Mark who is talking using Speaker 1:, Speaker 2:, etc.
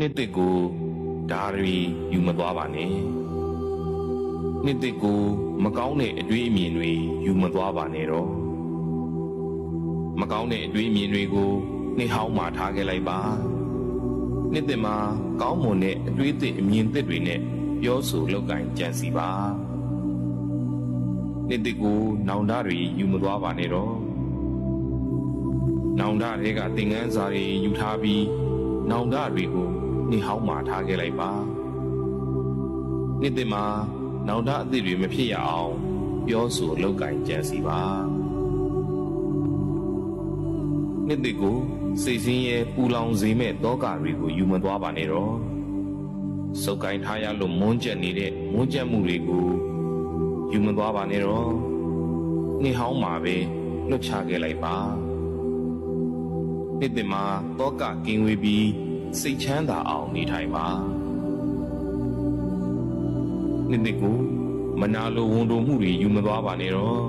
Speaker 1: နှစ်တစ်ကိုဓာရီယူမသွားပါနဲ့နှစ်တစ်ကိုမကောင်းတဲ့အတွေးအမြင်တွေယူမသွားပါနဲ့တော့မကောင်းတဲ့အတွေးအမြင်တွေကိုနှစ်ဟောင်းမှာထားခဲ့လိုက်ပါနှစ်တစ်မှာကောင်းမွန်တဲ့အတွေးသစ်အမြင်သစ်တွေနဲ့ပြောဆိုလောက်ကင်ကြံစီပါနှစ်တစ်ကိုနောင်တတွေယူမသွားပါနဲ့တော့နောင်တတွေကသင်ငန်းစာတွေယူထားပြီးနောင်တတွေကို နှိဟောင်းမှာထားခဲ့လိုက်ပါနှစ်သိမှာနောင်တအသစ်တွေမဖြစ်ရအောင် ပြောဆိုလောက်ကင်ကြံစီပါနှစ်သိကိုစိတ်ဆင်းရဲပူလောင်စေမဲ့တောကတွေကိုယူမသွားပါနဲ့တော့စုပ်ကိုင်ထားရလို့မွန်းကျက်နေတဲ့မွန်းကျက်မှုတွေကိုယူမသွားပါနဲ့တော့နှိဟောင်းမှာပဲလွတ်ချခဲ့လိုက်ပါနှစ်တင်မှာတောကကင်းဝေးပြီး စိတ်ချမ်းသာအောင်နေထိုင်ပါနှစ်တစ်ကိုမနာလိုဝန်တိုမှုတွေယူမသွားပါနဲ့တော့